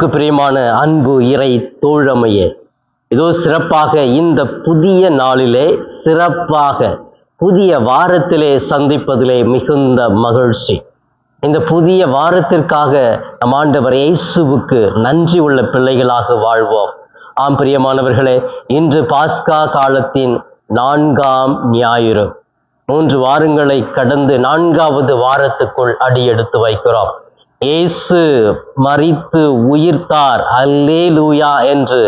இயேசுவுக்கு பிரியமான அன்பு இறை தோழமையே. இதோ சிறப்பாக இந்த புதிய நாளிலே சிறப்பாக புதிய வாரத்திலே சந்திப்பதிலே மிகுந்த மகிழ்ச்சி. இந்த புதிய வாரத்திற்காக நம் ஆண்டவர் இயேசுவுக்கு நன்றி உள்ள பிள்ளைகளாக வாழ்வோம். ஆம் பிரியமானவர்களே இன்று பாஸ்கா காலத்தின் நான்காம் ஞாயிறு. மூன்று வாரங்களை கடந்து நான்காவது வாரத்துக்குள் அடியெடுத்து வைக்கிறோம். இயேசு மறித்து உயிர்த்தார். அல்லேலூயா என்று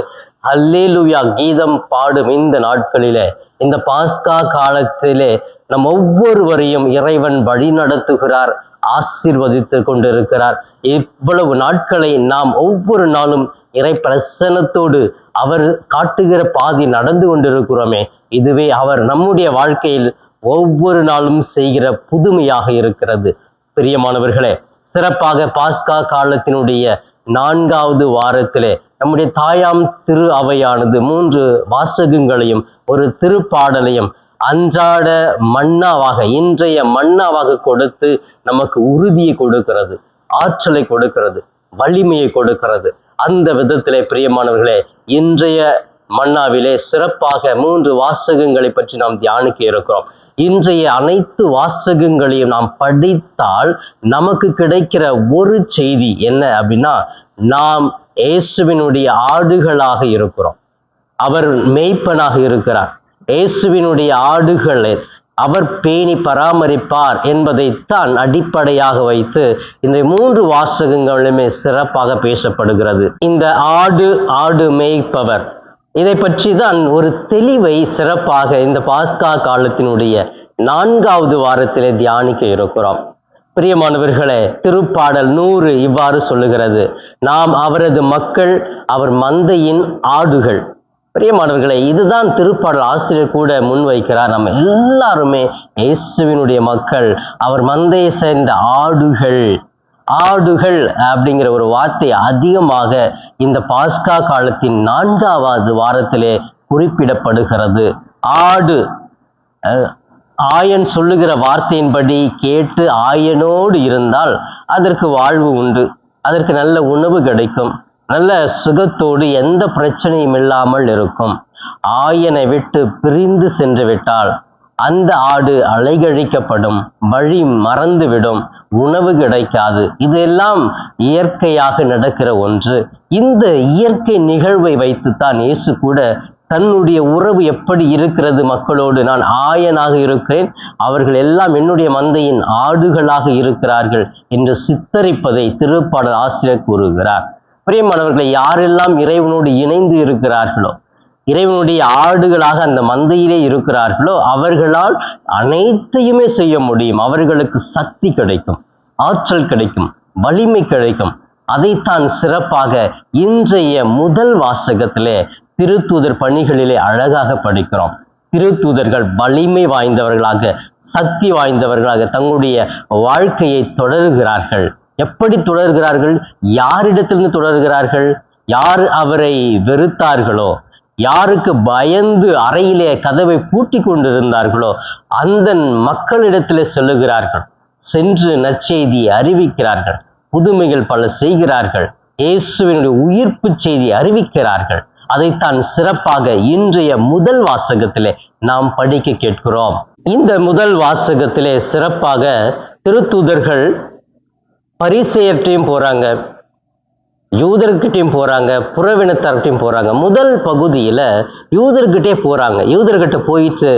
அல்லேலூயா கீதம் பாடும் இந்த நாட்களிலே இந்த பாஸ்கா காலத்திலே நம் ஒவ்வொருவரையும் இறைவன் வழி நடத்துகிறார் ஆசீர்வதித்து கொண்டிருக்கிறார். இவ்வளவு நாட்களை நாம் ஒவ்வொரு நாளும் இறை பிரசனத்தோடு அவர் காட்டுகிற பாதி நடந்து கொண்டிருக்கிறோமே இதுவே அவர் நம்முடைய வாழ்க்கையில் ஒவ்வொரு நாளும் செய்கிற புதுமையாக இருக்கிறது. பிரியமானவர்களே சிறப்பாக பாஸ்கா காலத்தினுடைய நான்காவது வாரத்திலே நம்முடைய தாயாம் திரு அவையானது மூன்று வாசகங்களையும் ஒரு திருப்பாடலையும் அன்றாட மன்னாவாக இன்றைய மன்னாவாக கொடுத்து நமக்கு உறுதியை கொடுக்கிறது ஆற்றலை கொடுக்கிறது வலிமையை கொடுக்கிறது. அந்த விதத்திலே பிரியமானவர்களே இன்றைய மன்னாவிலே சிறப்பாக மூன்று வாசகங்களை பற்றி நாம் தியானிக்க இருக்கிறோம். இன்றைய அனைத்து வாசகங்களையும் நாம் படித்தால் நமக்கு கிடைக்கிற ஒரு செய்தி என்ன அப்படின்னா நாம் இயேசுவினுடைய ஆடுகளாக இருக்கிறோம். அவர் மேய்ப்பனாக இருக்கிறார். இயேசுவினுடைய ஆடுகளை அவர் பேணி பராமரிப்பார் என்பதைத்தான் அடிப்படையாக வைத்து இந்த மூன்று வாசகங்களுமே சிறப்பாக பேசப்படுகிறது. இந்த ஆடு ஆடு மேய்ப்பவர். இதை பற்றி தான் ஒரு தெளிவை சிறப்பாக இந்த பாஸ்கா காலத்தினுடைய நான்காவது வாரத்திலே தியானிக்க இருக்கிறோம். பிரியமானவர்களே திருப்பாடல் நூறு இவ்வாறு சொல்லுகிறது. நாம் அவரது மக்கள் அவர் மந்தையின் ஆடுகள். பிரியமானவர்களே இதுதான் திருப்பாடல் ஆசிரியர் கூட முன்வைக்கிறார். நம்ம எல்லாருமே இயேசுவினுடைய மக்கள் அவர் மந்தையை சேர்ந்த ஆடுகள். ஆடுகள் அப்படிங்கிற ஒரு வார்த்தை அதிகமாக இந்த பாஸ்கா காலத்தின் நான்காவது வாரத்திலே குறிப்பிடப்படுகிறது. ஆடு ஆயன் சொல்லுகிற வார்த்தையின்படி கேட்டு ஆயனோடு இருந்தால் அதற்கு வாழ்வு உண்டு. அதற்கு நல்ல உணவு கிடைக்கும். நல்ல சுகத்தோடு எந்த பிரச்சனையும் இல்லாமல் இருக்கும். ஆயனை விட்டு பிரிந்து சென்று விட்டால் அந்த ஆடு அலைகழிக்கப்படும் வழி மறந்துவிடும் உணவு கிடைக்காது. இதெல்லாம் இயற்கையாக நடக்கிற ஒன்று. இந்த இயற்கை நிகழ்வை வைத்துத்தான் இயேசு கூட தன்னுடைய உறவு எப்படி இருக்கிறது மக்களோடு நான் ஆயனாக இருக்கிறேன் அவர்கள் எல்லாம் என்னுடைய மந்தையின் ஆடுகளாக இருக்கிறார்கள் என்று சித்தரிப்பதை திருப்பாடல் ஆசிரியர் கூறுகிறார். பிரியமானவர்களை யாரெல்லாம் இறைவனோடு இணைந்து இருக்கிறார்களோ இறைவனுடைய ஆடுகளாக அந்த மந்தையிலே இருக்கிறார்களோ அவர்களால் அனைத்தையுமே செய்ய முடியும். அவர்களுக்கு சக்தி கிடைக்கும் ஆற்றல் கிடைக்கும் வலிமை கிடைக்கும். அதைத்தான் சிறப்பாக இன்றைய முதல் வாசகத்திலே திருத்தூதர் பணிகளிலே அழகாக படிக்கிறோம். திருத்தூதர்கள் வலிமை வாய்ந்தவர்களாக சக்தி வாய்ந்தவர்களாக தங்களுடைய வாழ்க்கையை தொடர்கிறார்கள். எப்படி தொடர்கிறார்கள்? யாரிடத்திலிருந்து தொடர்கிறார்கள்? யார் அவரை வெறுத்தார்களோ யாருக்கு பயந்து அறையிலே கதவை பூட்டி கொண்டிருந்தார்களோ அந்த மக்களிடத்திலே செல்லுகிறார்கள். சென்று நற்செய்தியை அறிவிக்கிறார்கள். புதுமைகள் பல செய்கிறார்கள். இயேசுவினுடைய உயிர்ப்பு செய்தி அறிவிக்கிறார்கள். அதைத்தான் சிறப்பாக இன்றைய முதல் வாசகத்திலே நாம் படிக்க கேட்கிறோம். இந்த முதல் வாசகத்திலே சிறப்பாக திருத்தூதர்கள் பரிசையற்றையும் போறாங்க. யூதர்கிட்டையும் போகிறாங்க புறவினத்தார்கிட்டையும் போகிறாங்க முதல் பகுதியில் யூதர்கிட்டே போகிறாங்க யூதர்கிட்ட போயிட்டு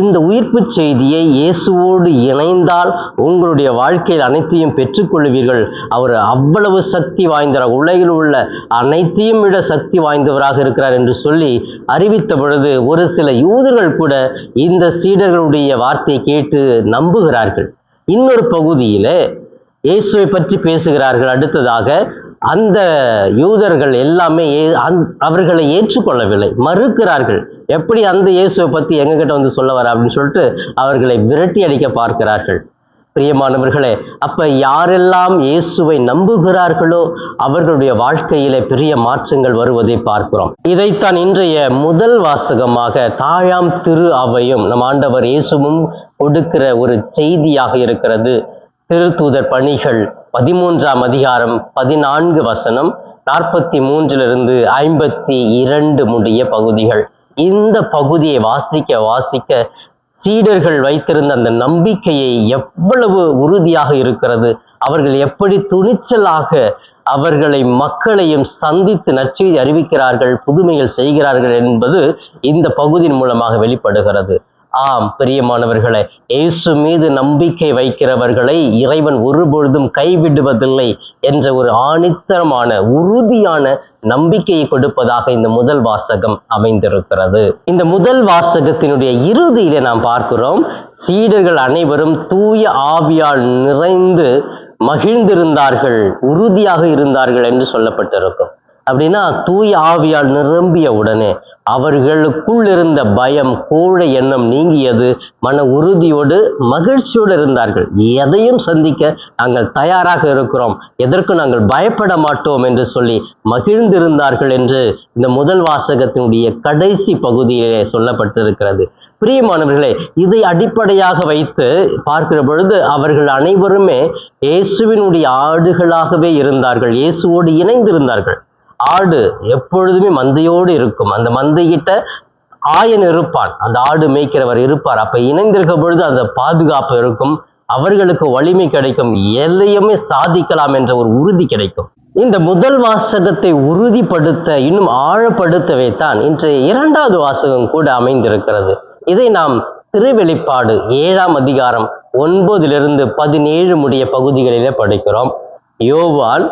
இந்த உயிர்ப்பு செய்தியை இயேசுவோடு இணைந்தால் உங்களுடைய வாழ்க்கையில் அனைத்தையும் பெற்றுக்கொள்வீர்கள். அவர் அவ்வளவு சக்தி வாய்ந்தவர். உலகில் உள்ள அனைத்தையும் விட சக்தி வாய்ந்தவராக இருக்கிறார் என்று சொல்லி அறிவித்த பொழுது ஒரு சில யூதர்கள் கூட இந்த சீடர்களுடைய வார்த்தையை கேட்டு நம்புகிறார்கள். இன்னொரு பகுதியில இயேசுவை பற்றி பேசுகிறார்கள். அடுத்ததாக அந்த யூதர்கள் எல்லாமே அவர்களை ஏற்றுக்கொள்ளவில்லை. மறுக்கிறார்கள் எப்படி அந்த இயேசுவை பற்றி எங்ககிட்ட வந்து சொல்ல வர? அப்படின்னு சொல்லிட்டு அவர்களை விரட்டி அடிக்க பார்க்கிறார்கள். பிரியமானவர்களே அப்ப யாரெல்லாம் இயேசுவை நம்புகிறார்களோ அவர்களுடைய வாழ்க்கையிலே பெரிய மாற்றங்கள் வருவதை பார்க்கிறோம். இதைத்தான் இன்றைய முதல் வாசகமாக தாயாம் திரு அவையும் நம் ஆண்டவர் இயேசுவும் கொடுக்கிற ஒரு செய்தியாக இருக்கிறது. திருத்தூதர் பணிகள் பதிமூன்றாம் அதிகாரம் பதினான்கு வசனம் நாற்பத்தி மூன்றிலிருந்து ஐம்பத்தி இரண்டு முடிய பகுதிகள். இந்த பகுதியை வாசிக்க வாசிக்க சீடர்கள் வைத்திருந்த அந்த நம்பிக்கையை எவ்வளவு உறுதியாக இருக்கிறது. அவர்கள் எப்படி துணிச்சலாக அவர்களை மக்களையும் சந்தித்து நற்செய்தி அறிவிக்கிறார்கள் புதுமைகள் செய்கிறார்கள் என்பது இந்த பகுதியின் மூலமாக வெளிப்படுகிறது. ஆம் பிரியமானவர்களே இயேசு மீது நம்பிக்கை வைக்கிறவர்களை இறைவன் ஒருபொழுதும் கைவிடுவதில்லை என்ற ஒரு ஆணித்தரமான உறுதியான நம்பிக்கையை கொடுப்பதாக இந்த முதல் வாசகம் அமைந்திருக்கிறது. இந்த முதல் வாசகத்தினுடைய இறுதியில நாம் பார்க்கிறோம் சீடர்கள் அனைவரும் தூய ஆவியால் நிறைந்து மகிழ்ந்திருந்தார்கள் உறுதியாக இருந்தார்கள் என்று சொல்லப்பட்டிருக்கும். அப்படின்னா தூய ஆவியால் நிரம்பிய உடனே அவர்களுக்குள் இருந்த பயம் கோழை எண்ணம் நீங்கியது. மன உறுதியோடு மகிழ்ச்சியோடு இருந்தார்கள். எதையும் சந்திக்க நாங்கள் தயாராக இருக்கிறோம். எதற்கு நாங்கள் பயப்பட மாட்டோம் என்று சொல்லி மகிழ்ந்திருந்தார்கள் என்று இந்த முதல் வாசகத்தினுடைய கடைசி பகுதியிலே சொல்லப்பட்டிருக்கிறது. பிரியமானவர்களே இதை அடிப்படையாக வைத்து பார்க்கிற பொழுது அவர்கள் அனைவருமே இயேசுவினுடைய ஆடுகளாகவே இருந்தார்கள். இயேசுவோடு இணைந்திருந்தார்கள். ஆடு எப்பொழுதுமே மந்தையோடு இருக்கும். அந்த மந்தைகிட்ட ஆயன் இருப்பான். அந்த ஆடு மேய்க்கிறவர் இருப்பார். அப்ப இணைந்திருக்க பொழுது அந்த பாதுகாப்பு இருக்கும். அவர்களுக்கு வலிமை கிடைக்கும். எல்லையுமே சாதிக்கலாம் என்ற ஒரு உறுதி கிடைக்கும். இந்த முதல் வாசகத்தை உறுதிப்படுத்த இன்னும் ஆழப்படுத்தவே தான் இன்றைய இரண்டாவது வாசகம் கூட அமைந்திருக்கிறது. இதை நாம் திருவெளிப்பாடு ஏழாம் அதிகாரம் ஒன்பதிலிருந்து பதினேழு முடிய பகுதிகளிலே படிக்கிறோம். யோவான்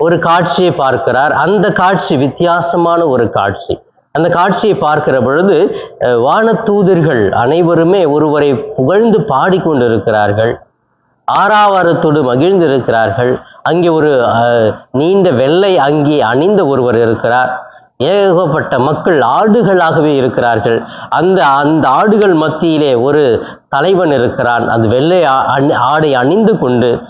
ஒரு காட்சியை பார்க்கிறார். அந்த காட்சி வித்தியாசமான ஒரு காட்சி. அந்த காட்சியை பார்க்கிற பொழுது வானத்தூதர்கள் அனைவருமே ஒருவரை புகழ்ந்து பாடிக்கொண்டிருக்கிறார்கள். ஆறாவாரத்தோடு மகிழ்ந்திருக்கிறார்கள். அங்கே ஒரு நீண்ட வெள்ளை அங்கி அணிந்த ஒருவர் இருக்கிறார். ஏகப்பட்ட மக்கள் ஆடுகளாகவே இருக்கிறார்கள். அந்த அந்த ஆடுகள் மத்தியிலே ஒரு தலைவன் இருக்கிறான். அந்த வெள்ளை அணி- ஆடை அணிந்து கொண்டு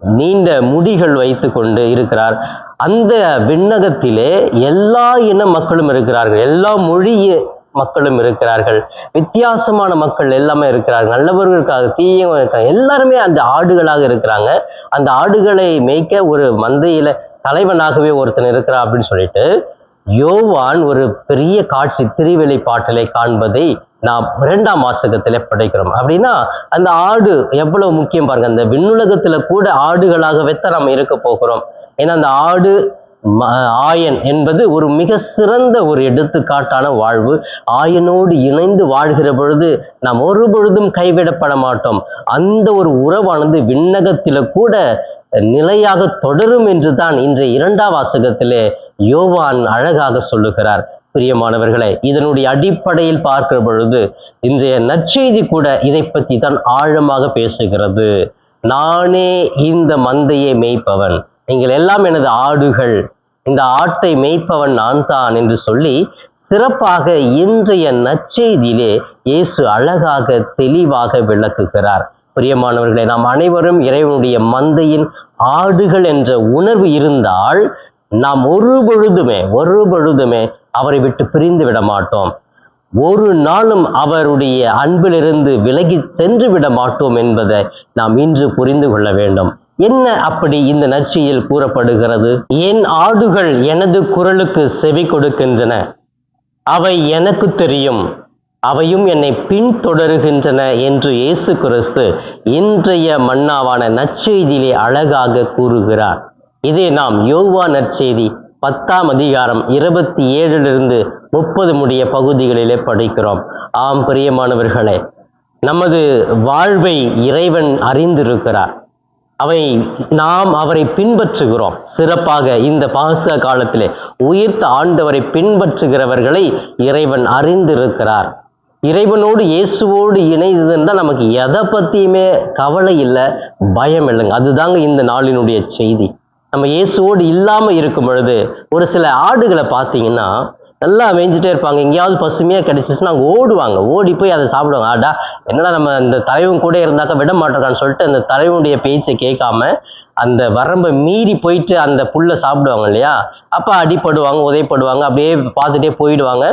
நீண்ட முடிகள் வைத்து கொண்டு இருக்கிறார். அந்த விண்ணகத்திலே எல்லா இன மக்களும் இருக்கிறார்கள். எல்லா மொழி மக்களும் இருக்கிறார்கள். வித்தியாசமான மக்கள் எல்லாமே இருக்கிறார்கள். நல்லவர்கள் இருக்காங்க தீயவங்க இருக்காங்க. எல்லாருமே அந்த ஆடுகளாக இருக்கிறாங்க. அந்த ஆடுகளை மேய்க்க ஒரு மந்தையில தலைவனாகவே ஒருத்தன் இருக்கிறான் அப்படின்னு சொல்லிட்டு யோவான் ஒரு பெரிய காட்சி திருவெளிப்பாட்டிலை காண்பதை நாம் இரண்டாம் வாசகத்திலே படைக்கிறோம். அப்படின்னா அந்த ஆடு எவ்வளவு முக்கியம் பாருங்க அந்த விண்ணுலகத்துல கூட ஆடுகளாகவே நம்ம இருக்க போகிறோம். ஏன்னா அந்த ஆடு ஆயன் என்பது ஒரு மிக சிறந்த ஒரு எடுத்துக்காட்டான வாழ்வு. ஆயனோடு இணைந்து வாழ்கிற பொழுது நாம் ஒரு பொழுதும் கைவிடப்பட மாட்டோம். அந்த ஒரு உறவானது விண்ணகத்தில கூட நிலையாக தொடரும் என்றுதான் இன்றைய இரண்டாம் வாசகத்திலே யோவான் அழகாக சொல்லுகிறார். பிரியமானவர்களே இதனுடைய அடிப்படையில் பார்க்கிற பொழுது இன்றைய நற்செய்தி கூட இதை பற்றி தான் ஆழமாக பேசுகிறது. நானே இந்த மந்தையை மேய்ப்பவன். நீங்கள் எல்லாம் எனது ஆடுகள். இந்த ஆட்டை மேய்ப்பவன் நான் தான் என்று சொல்லி சிறப்பாக இன்றைய நற்செய்தியிலே இயேசு அழகாக தெளிவாக விளக்குகிறார். பிரியமானவர்களே நாம் அனைவரும் இறைவனுடைய மந்தையின் ஆடுகள் என்ற உணர்வு இருந்தால் நாம் ஒரு பொழுதுமே ஒரு பொழுதுமே அவரை விட்டு பிரிந்து விட மாட்டோம். ஒரு நாளும் அவருடைய அன்பிலிருந்து விலகி சென்று விட மாட்டோம் என்பதை நாம் இன்று புரிந்து கொள்ள வேண்டும். என்ன அப்படி இந்த நற்செய்தியில் கூறப்படுகிறது? என் ஆடுகள் எனது குரலுக்கு செவி கொடுக்கின்றன. அவை எனக்கு தெரியும். அவையும் என்னை பின்தொடருகின்றன என்று இயேசு கிறிஸ்து இன்றைய மன்னாவான நற்செய்தியிலே அழகாக கூறுகிறார். இதே நாம் யோவா நற்செய்தி பத்தாம் அதிகாரம் இருபத்தி ஏழிலிருந்து முப்பது முடிய பகுதிகளிலே படிக்கிறோம். ஆம் பிரியமானவர்களே நமது வாழ்வை இறைவன் அறிந்திருக்கிறார். அவை நாம் அவரை பின்பற்றுகிறோம். சிறப்பாக இந்த பாச காலத்திலே உயிர்த்த ஆண்டவரை பின்பற்றுகிறவர்களை இறைவன் அறிந்திருக்கிறார். இறைவனோடு இயேசுவோடு இணைந்ததுன்னா நமக்கு எதை பத்தியுமே கவலை இல்லை பயம் இல்லைங்க. அதுதாங்க இந்த நாளினுடைய செய்தி. நம்ம இயேசுவோடு இல்லாம இருக்கும் பொழுது ஒரு சில ஆடுகளை பார்த்தீங்கன்னா நல்லா மேய்ஞ்சிட்டே இருப்பாங்க. எங்கேயாவது பசுமையாக கிடைச்சிச்சுன்னா அவங்க ஓடுவாங்க. ஓடி போய் அதை சாப்பிடுவாங்க. ஆடா என்னடா நம்ம இந்த தலைவன் கூட இருந்தாக்கா விட மாட்டோம்னு சொல்லிட்டு அந்த தலைவனுடைய பேச்சை கேட்காம அந்த வரம்பை மீறி போயிட்டு அந்த புல்லை சாப்பிடுவாங்க இல்லையா? அப்போ அடிப்படுவாங்க உதைப்படுவாங்க. அப்படியே பார்த்துட்டே போயிடுவாங்க.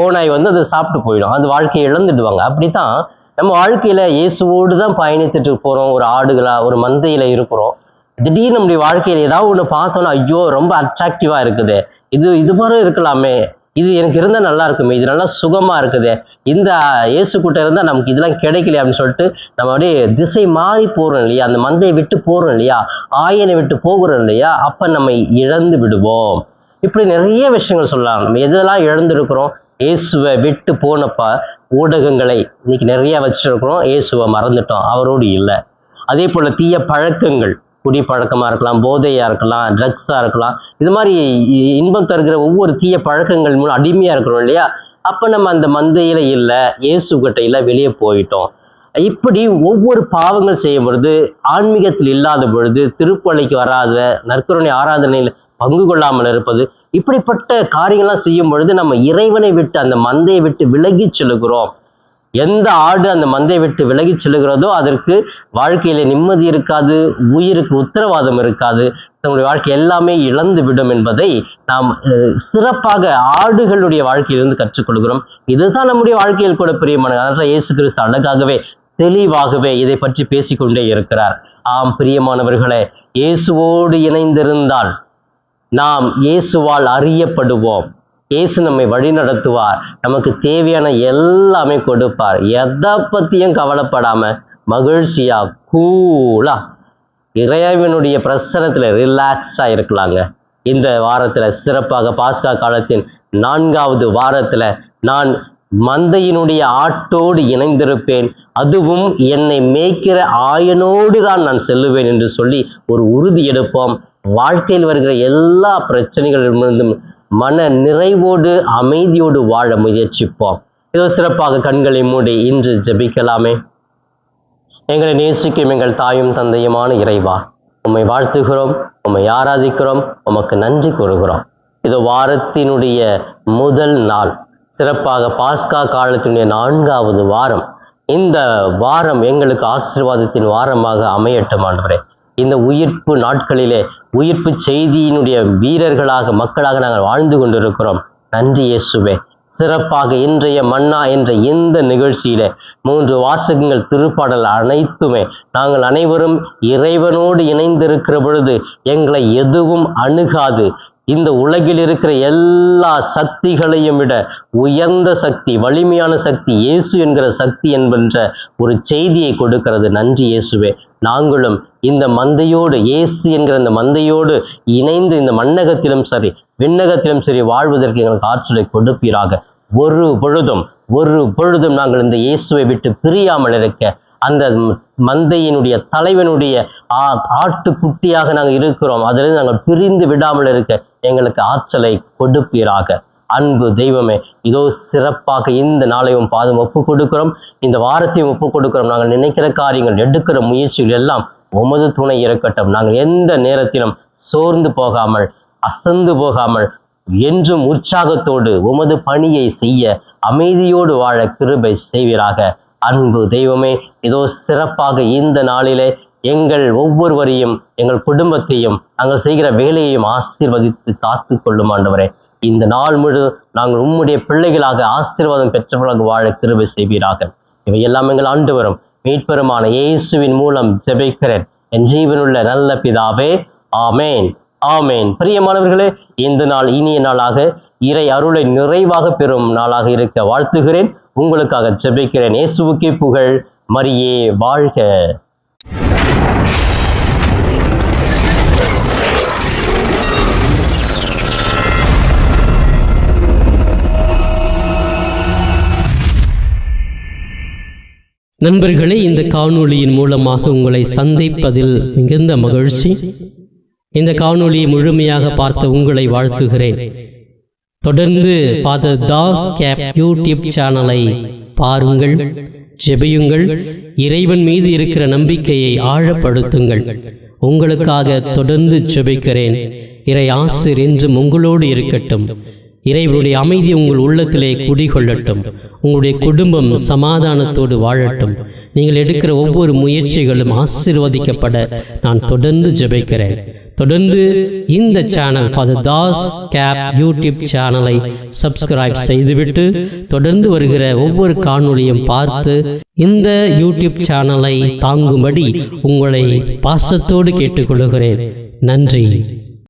ஓனாய் ஓநாய் வந்து அதை சாப்பிட்டு போயிடும். அந்த வாழ்க்கையை இழந்துடுவாங்க. அப்படி தான் நம்ம வாழ்க்கையில் இயேசுவோடு தான் பயணித்துட்டு போகிறோம் ஒரு ஆடுகளாக ஒரு மந்தையில் இருக்கிறோம். திடீர்னு நம்முடைய வாழ்க்கையில் ஏதாவது ஒன்று பார்த்தோன்னா ஐயோ ரொம்ப அட்ராக்டிவாக இருக்குது. இது இது மாதிரி இருக்கலாமே. இது எனக்கு இருந்தால் நல்லா இருக்குமே. இது நல்லா சுகமாக இருக்குது. இந்த இயேசு கூட்டம் இருந்தால் நமக்கு இதெல்லாம் கிடைக்கல அப்படின்னு சொல்லிட்டு நம்ம அப்படியே திசை மாறி போகிறோம் இல்லையா? அந்த மந்தையை விட்டு போகிறோம் இல்லையா? ஆயனை விட்டு போகிறோம் இல்லையா? அப்போ நம்ம இழந்து விடுவோம். இப்படி நிறைய விஷயங்கள் சொல்லலாம். நம்ம எதெல்லாம் இழந்திருக்கிறோம்? இயேசுவை விட்டு போனப்ப ஊடகங்களை இன்னைக்கு நிறைய வச்சுட்டு இருக்கிறோம் இயேசுவை மறந்துட்டோம். அவரோடு இல்லை. அதே போல் தீய பழக்கங்கள். குடிப்பழக்கமாக இருக்கலாம் போதையாக இருக்கலாம் ட்ரக்ஸாக இருக்கலாம். இது மாதிரி இ- இன்பம் தருகிற ஒவ்வொரு தீய பழக்கங்கள் மூலம் அடிமையாக இருக்கிறோம் இல்லையா? அப்போ நம்ம அந்த மந்தையில் இல்லை இயேசு இல்லை வெளியே போயிட்டோம். இப்படி ஒவ்வொரு பாவங்கள் செய்யும் பொழுது ஆன்மீகத்தில் இல்லாத பொழுது திருப்பலைக்கு வராத நற்கருணை ஆராதனையில் பங்கு கொள்ளாமல் இருப்பது இப்படிப்பட்ட காரியங்கள்லாம் செய்யும் பொழுது நம்ம இறைவனை விட்டு அந்த மந்தையை விட்டு விலகி செலுகிறோம். எந்த ஆடு அந்த மந்தையை விட்டு விலகி செல்கிறதோ அதற்கு வாழ்க்கையில நிம்மதி இருக்காது உயிருக்கு உத்தரவாதம் இருக்காது. தங்களுடைய வாழ்க்கை எல்லாமே இழந்து விடும் என்பதை நாம் சிறப்பாக ஆடுகளுடைய வாழ்க்கையிலிருந்து கற்றுக்கொள்கிறோம். இதுதான் நம்முடைய வாழ்க்கையில் கூட பிரியமான அதனால இயேசு கிறிஸ்து அழகாகவே தெளிவாகவே இதை பற்றி பேசிக்கொண்டே இருக்கிறார். ஆம் பிரியமானவர்களே இயேசுவோடு இணைந்திருந்தால் நாம் இயேசுவால் அறியப்படுவோம். இயேசு நம்மை வழி நடத்துவார். நமக்கு தேவையான எல்லாமே கொடுப்பார். எதை பத்தியும் கவலைப்படாம மகிழ்ச்சியா கூலா இறைவனுடைய பிரசனத்துல ரிலாக்ஸாக இருக்கலாங்க. இந்த வாரத்துல சிறப்பாக பாஸ்கா காலத்தின் நான்காவது வாரத்துல நான் மந்தையினுடைய ஆட்டோடு இணைந்திருப்பேன். அதுவும் என்னை மேய்க்கிற ஆயனோடு தான் நான் செல்லுவேன் என்று சொல்லி ஒரு உறுதி எடுப்போம். வாழ்க்கையில் வருகிற எல்லா பிரச்சனைகளிலிருந்தும் மன நிறைவோடு அமைதியோடு வாழ முயற்சிப்போம். இதோ சிறப்பாக கண்களை மூடி இன்று ஜெபிக்கலாமே. எங்களை நேசிக்கும் எங்கள் தாயும் தந்தையுமான இறைவா உம்மை வாழ்த்துகிறோம் உம்மை ஆராதிக்கிறோம் உமக்கு நன்றி கூறுகிறோம். இது வாரத்தினுடைய முதல் நாள் சிறப்பாக பாஸ்கா காலத்தினுடைய நான்காவது வாரம். இந்த வாரம் எங்களுக்கு ஆசீர்வாதத்தின் வாரமாக அமையட்டும் ஆண்டவரே. இந்த உயிர்ப்பு நாட்களிலே உயிர்ப்பு செய்தியினுடைய வீரர்களாக மக்களாக நாங்கள் வாழ்ந்து கொண்டிருக்கிறோம். நன்றி இயேசுவே. சிறப்பாக இன்றைய மன்னா என்ற இந்த நிகழ்ச்சியில மூன்று வாசகங்கள் திருப்பாடல் அனைத்துமே நாங்கள் அனைவரும் இறைவனோடு இணைந்திருக்கிற பொழுது எங்களை எதுவும் அணுகாது. இந்த உலகில் இருக்கிற எல்லா சக்திகளையும் விட உயர்ந்த சக்தி வலிமையான சக்தி இயேசு என்கிற சக்தி என்கின்ற ஒரு செய்தியை கொடுக்கிறது. நன்றி இயேசுவே. நாங்களும் இந்த மந்தையோடு இயேசு என்கிற இந்த மந்தையோடு இணைந்து இந்த மண்ணகத்திலும் சரி விண்ணகத்திலும் சரி வாழ்வதற்கு எங்களுக்கு ஆற்றலை கொடுப்பீராக. ஒரு பொழுதும் ஒரு பொழுதும் நாங்கள் இந்த இயேசுவை விட்டு பிரியாமல் இருக்க அந்த மந்தையினுடைய தலைவனுடைய ஆ- ஆட்டுக்குட்டியாக நாங்கள் இருக்கிறோம். அதிலிருந்து நாங்கள் பிரிந்து விடாமல் இருக்க எங்களுக்கு ஆற்றலை கொடுப்பீராக. அன்பு தெய்வமே இதோ சிறப்பாக இந்த நாளையும் பாதம் ஒப்பு கொடுக்கிறோம். இந்த வாரத்தையும் ஒப்பு கொடுக்கிறோம். நாங்கள் நினைக்கிற காரியங்கள் எடுக்கிற முயற்சிகள் எல்லாம் உமது துணை இருக்கட்டும் நாங்கள் எந்த நேரத்திலும் சோர்ந்து போகாமல் அசந்து போகாமல் என்றும் உற்சாகத்தோடு உமது பணியை செய்ய அமைதியோடு வாழ கிருபை செய்வீராக. அன்பு தெய்வமே ஏதோ சிறப்பாக இந்த நாளிலே எங்கள் ஒவ்வொருவரையும் எங்கள் குடும்பத்தையும் நாங்கள் செய்கிற வேலையையும் ஆசீர்வதித்து காத்து கொள்ளும் ஆண்டவரே. இந்த நாள் முழு நாங்கள் உம்முடைய பிள்ளைகளாக ஆசீர்வாதம் பெற்றவர்களாக வாழ கிருபை செய்வீராக. இவை எல்லாம் எங்கள் ஆண்டு வரும் மீட்பெருமான இயேசுவின் மூலம் ஜெபிக்கிறேன். என் ஜீவனுள்ள நல்ல பிதாவே ஆமேன். ஆமேன். பிரியமானவர்களே இந்த நாள் இனிய நாளாக இறை அருளை நிறைவாக பெறும் நாளாக இருக்க வாழ்த்துகிறேன். உங்களுக்காக ஜெபிக்கிறேன். இயேசுவுக்கே புகழ். மரியே வாழ்க. நண்பர்களே இந்த காணொளியின் மூலமாக உங்களை சந்திப்பதில் மிகுந்த மகிழ்ச்சி. இந்த காணொளியை முழுமையாக பார்த்த உங்களை வாழ்த்துகிறேன். தொடர்ந்து ஃபாதர் தாஸ் கேப் யூடியூப் சேனலை பாருங்கள் ஜெபியுங்கள் இறைவன் மீது இருக்கிற நம்பிக்கையை ஆழப்படுத்துங்கள். உங்களுக்காக தொடர்ந்து ஜெபிக்கிறேன். இறை ஆசிர் என்றும் உங்களோடு இருக்கட்டும். இறைவனுடைய அமைதி உங்கள் உள்ளத்திலே குடிகொள்ளட்டும். உங்களுடைய குடும்பம் சமாதானத்தோடு வாழட்டும். நீங்கள் எடுக்கிற ஒவ்வொரு முயற்சிகளும் ஆசீர்வதிக்கப்பட நான் தொடர்ந்து ஜெபிக்கிறேன். தொடர்ந்து இந்த சேனல் ஃபாதர் தாஸ் கேப் யூடியூப் சேனலை சப்ஸ்கிரைப் செய்துவிட்டு தொடர்ந்து வருகிற ஒவ்வொரு காணொளியும் பார்த்து இந்த யூடியூப் சேனலை தாங்கும்படி உங்களை பாசத்தோடு கேட்டுக்கொள்கிறேன். நன்றி.